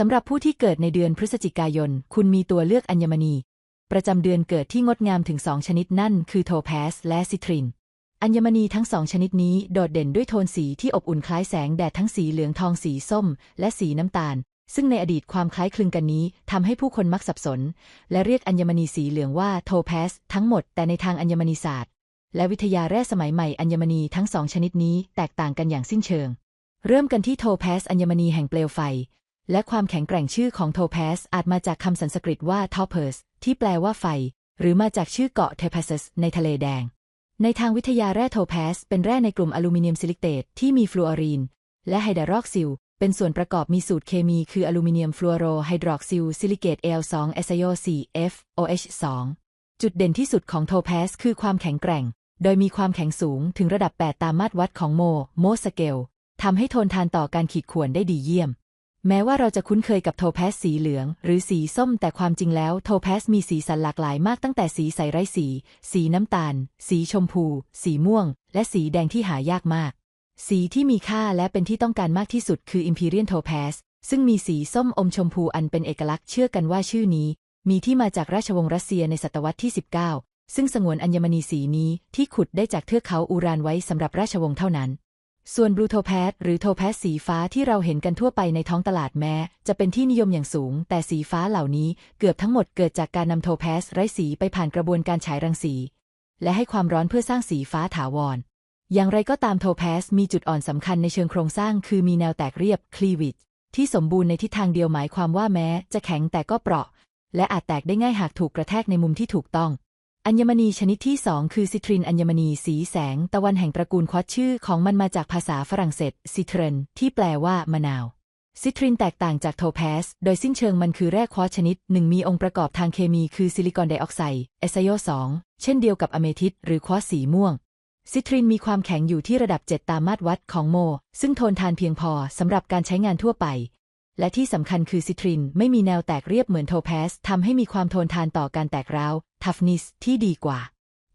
สำหรับผู้ที่เกิดในเดือนพฤศจิกายน คุณมีตัวเลือกอัญมณี ประจำเดือนเกิดที่งดงามถึงสองชนิดนั่นคือโทแพสและซิทริน อัญมณีทั้งสองชนิดนี้โดดเด่นด้วยโทนสีที่อบอุ่นคล้ายแสงแดดทั้งสีเหลืองทองสีส้ม และสีน้ำตาล ซึ่งในอดีตความคล้ายคลึงกันนี้ทำให้ผู้คนมักสับสน และเรียกอัญมณีสีเหลืองว่าโทแพสทั้งหมดแต่ในทางอัญมณีศาสตร์ และวิทยาแร่สมัยใหม่อัญมณีทั้งสองชนิดนี้แตกต่างกันอย่างสิ้นเชิง เริ่มกันที่โทแพสอัญมณีแห่งเปลวไฟ และความแข็งแกร่งชื่อของโทแพสอาจมาจากคำสันสกฤตว่า topaz ที่แปลว่าไฟ หรือมาจากชื่อเกาะเทพสในทะเลแดง ในทางวิทยาแร่โทแพสเป็นแร่ในกลุ่มอลูมิเนียมซิลิเตตที่มีฟลูออรีน และไฮดรารอกซิล เป็นส่วนประกอบมีสูตรเคมีคืออลูมิเนียมฟลูอโรไฮดรอกซิลซิลิเกต Al2 SiO4 FOH2 จุดเด่นที่สุดของโทแพสคือความแข็งแกร่ง โดยมีความแข็งสูงถึงระดับ 8 ตามมาตรวัดของโม โมสเกลทำให้ทนทานต่อการขีดข่วนได้ดีเยี่ยม แม้ว่าเราจะคุ้นเคยกับโทแพสสีเหลือง หรือสีส้มแต่ความจริงแล้วโทแพสมีสีสันหลากหลายมากตั้งแต่สีใสไร้สี สีน้ำตาล สีชมพู สีม่วง และสีแดงที่หายากมาก สีที่มีค่าและเป็นที่ต้องการมากที่สุดคือ Imperial Topaz ซึ่งมีสีส้มอมชมพูอันเป็นเอกลักษณ์เชื่อกันว่าชื่อนี้ มีที่มาจากราชวงศ์รัสเซียในศตวรรษที่ 19 ซึ่งสงวนอัญมณีสีนี้ที่ขุดได้จากเทือกเขาอูรานไว้สำหรับราชวงศ์เท่านั้น ส่วนบลูโทแพสหรือโทแพสสีฟ้าที่เราเห็นกันทั่วไปในท้องตลาดแม้ จะเป็นที่นิยมอย่างสูง แต่สีฟ้าเหล่านี้เกือบทั้งหมดเกิดจากการนำโทแพสไร้สีไปผ่านกระบวนการฉายรังสี และให้ความร้อนเพื่อสร้างสีฟ้าถาวร อย่างไรก็ตามโทแพสมีจุดอ่อนสำคัญในเชิงโครงสร้าง คือมีแนวแตกเรียบคลีวิจที่สมบูรณ์ในทิศทางเดียวหมายความว่าแม้ จะแข็งแต่ก็เปราะ และอาจแตกได้ง่ายหากถูกกระแทกในมุมที่ถูกต้อง อัญมณีชนิดที่2คือซิทรินอัญมณีสีแสง ตะวันแห่งตระกูลควอตชื่อของมันมาจากภาษาฝรั่งเศสซิเทรนที่แปลว่ามะนาว ซิทรินแตกต่างจากโทแพส โดยสิ้นเชิงมันคือแร่ควอตชนิดหนึ่งมีองค์ประกอบทางเคมีคือซิลิคอนไดออกไซด์ SiO2 เช่นเดียวกับอะเมทิสหรือควอตสีม่วง ซิทรินมีความแข็งอยู่ที่ระดับ 7 ตามมาตรวัดของโม ซึ่งทนทานเพียงพอสำหรับการใช้งานทั่วไปและที่สำคัญคือซิทรินไม่มีแนวแตกเรียบเหมือนโทแพสทำให้มีความทนทานต่อการแตกร้าว ทัฟนิสที่ดีกว่า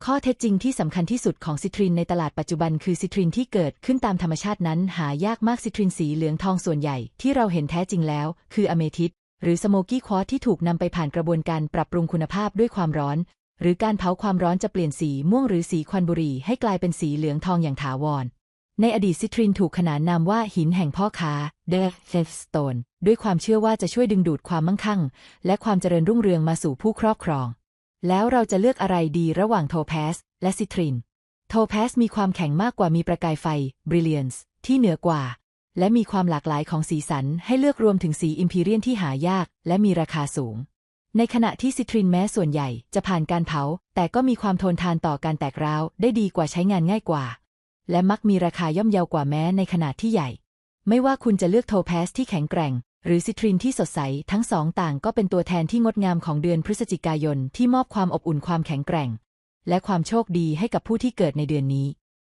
ข้อเท็จจริงที่สำคัญที่สุดของซิทรินในตลาดปัจจุบันคือซิทรินที่เกิดขึ้นตามธรรมชาตินั้น หายากมากซิทรินสีเหลืองทองส่วนใหญ่ที่เราเห็นแท้จริงแล้ว คืออเมทิสหรือสโมกี้ควอตที่ถูกนำไปผ่านกระบวนการปรับปรุงคุณภาพด้วยความร้อน หรือการเผาความร้อนจะเปลี่ยนสีม่วงหรือสีควันบุหรี่ให้กลายเป็นสีเหลืองทองอย่างถาวรในอดีตซิทรินถูกขนานนามว่าหินแห่งพ่อค้า The t h e Stone ด้วยความเชื่อว่าจะช่วยดึงดูดความมั่งคั่ง และความเจริญรุ่งเรืองมาสู่ผู้ครอบครอง แล้วเราจะเลือกอะไรดีระหว่างโทแพสและซิทริน โทแพสมีความแข็งมากกว่ามีประกายไฟ Brilliance ที่เหนือกว่า และมีความหลากหลายของสีสันให้เลือกรวมถึงสีอิมพีเรียนที่หายากและมีราคาสูง ในขณะที่ซิทรินแม้ส่วนใหญ่จะผ่านการเผา แต่ก็มีความทนทานต่อการแตกร้าวได้ดีกว่าใช้งานง่ายกว่า และมักมีราคาย่อมเยาวกว่าแม้ในขนาดที่ใหญ่ ไม่ว่าคุณจะเลือกโทแพสที่แข็งแกร่ง หรือซิตรินที่สดใส ทั้งสองต่างก็เป็นตัวแทนที่งดงามของเดือนพฤศจิกายนที่มอบความอบอุ่นความแข็งแกร่ง และความโชคดีให้กับผู้ที่เกิดในเดือนนี้